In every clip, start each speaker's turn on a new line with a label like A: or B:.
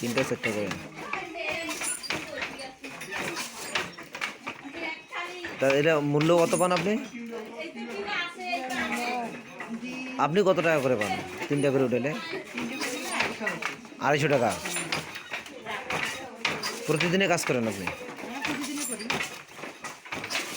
A: করে তা এটা মূল্য কত পান আপনি? আপনি কত টাকা করে পান? তিনটা করে উঠেলে?
B: আড়াইশো
A: টাকা। প্রতিদিনে কাজ করেন আপনি?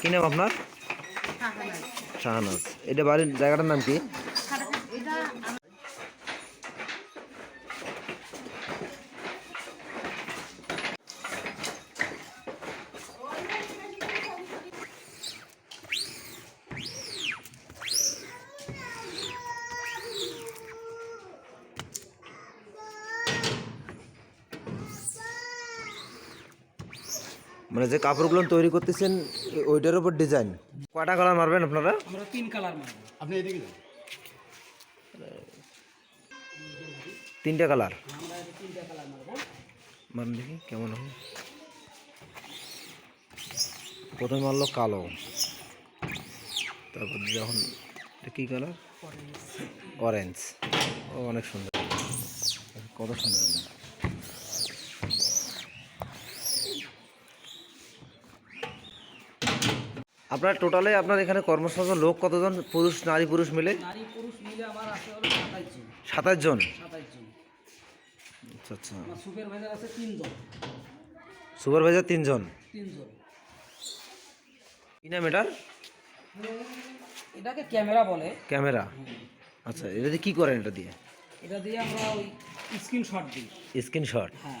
A: কি নাম আপনার? শাহানাজ। এটা বাড়ির জায়গাটার নাম কি? মানে যে কাপড়গুলো তৈরি করতেছেন ওইটার উপর ডিজাইন কয়টা কালার মারবেন আপনারা?
C: আমরা তিন কালার মারবো।
D: আপনি এদিকে যান।
A: তিনটা কালার
C: আমরা এটা তিনটা কালার মারবো।
A: মান দেখি কেমন হবে প্রথমে মারলো কালো। তারপর যখন এটা কী কালার অরেঞ্জ ও অনেক সুন্দর। কত সুন্দর। আপনার টোটালে আপনার এখানে কর্মসংস্থান লোক কতজন? পুরুষ নারী পুরুষ মিলে?
C: নারী পুরুষ মিলে আমার আছে হলো সাতাইশ জন।
A: সাতাশ জন? আচ্ছা আচ্ছা।
C: আমার সুপারভাইজার আছে তিনজন।
A: সুপারভাইজার তিনজন?
C: তিনজন।
A: কি নাম এটার?
C: এটাকে ক্যামেরা বলে।
A: ক্যামেরা। আচ্ছা এটা দিয়ে কী করেন এটা দিয়ে?
C: এটা দিয়ে আমরা ওই স্ক্রিনশট দিই।
A: স্ক্রিনশট।
C: হ্যাঁ।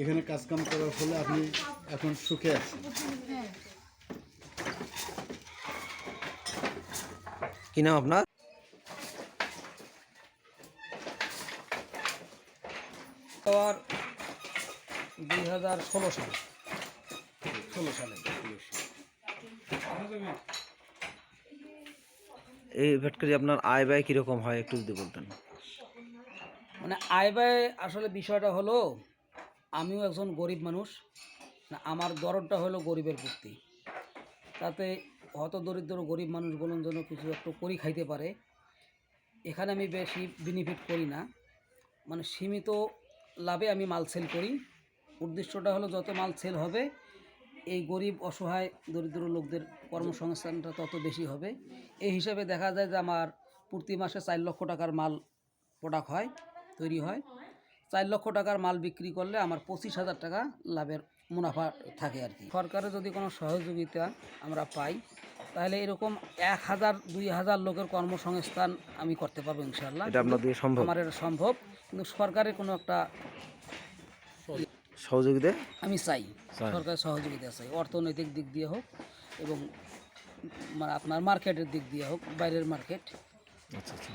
D: এখানে কাজ কাম করার ফলে আপনি এখন সুখে আছেন।
A: কি নাম আপনার?
C: দুই হাজার ষোলো সালে। ষোলো সালে।
A: এই ভেটকারি আপনার আয় ব্যয় কীরকম হয় একটু যদি বলতেন।
C: মানে আয় ব্যয় আসলে বিষয়টা হলো আমিও একজন গরিব মানুষ। আমার দরদটা হলো গরিবের প্রতি। তাতে হত দরিদ্র গরিব মানুষগুলো যেন কিছু একটু করি খাইতে পারে। এখানে আমি বেশি বেনিফিট করি না। মানে সীমিত লাভে আমি মাল সেল করি। উদ্দেশ্যটা হলো যত মাল সেল হবে, এই গরিব, অসহায়, দরিদ্র লোকদের কর্মসংস্থানটা তত বেশি হবে। এই হিসাবে দেখা যায় যে আমার প্রতি মাসে চার লক্ষ টাকার মাল প্রোডাক্ট হয়, তৈরি হয়। চার লক্ষ টাকার মাল বিক্রি করলে আমার পঁচিশ হাজার টাকা লাভের মুনাফা থাকে আর কি। সরকারের যদি কোনো সহযোগিতা আমরা পাই তাহলে এরকম এক হাজার দুই হাজার লোকের কর্মসংস্থান আমি করতে পারব ইনশাল্লাহ আমার এটা সম্ভব কিন্তু সরকারের কোনো একটা
A: সহযোগিতা?
C: আমি
A: চাই।
C: সরকারের সহযোগিতা চাই অর্থনৈতিক দিক দিয়ে হোক এবং মানে আপনার মার্কেটের দিক দিয়ে হোক বাইরের মার্কেট।
A: আচ্ছা আচ্ছা।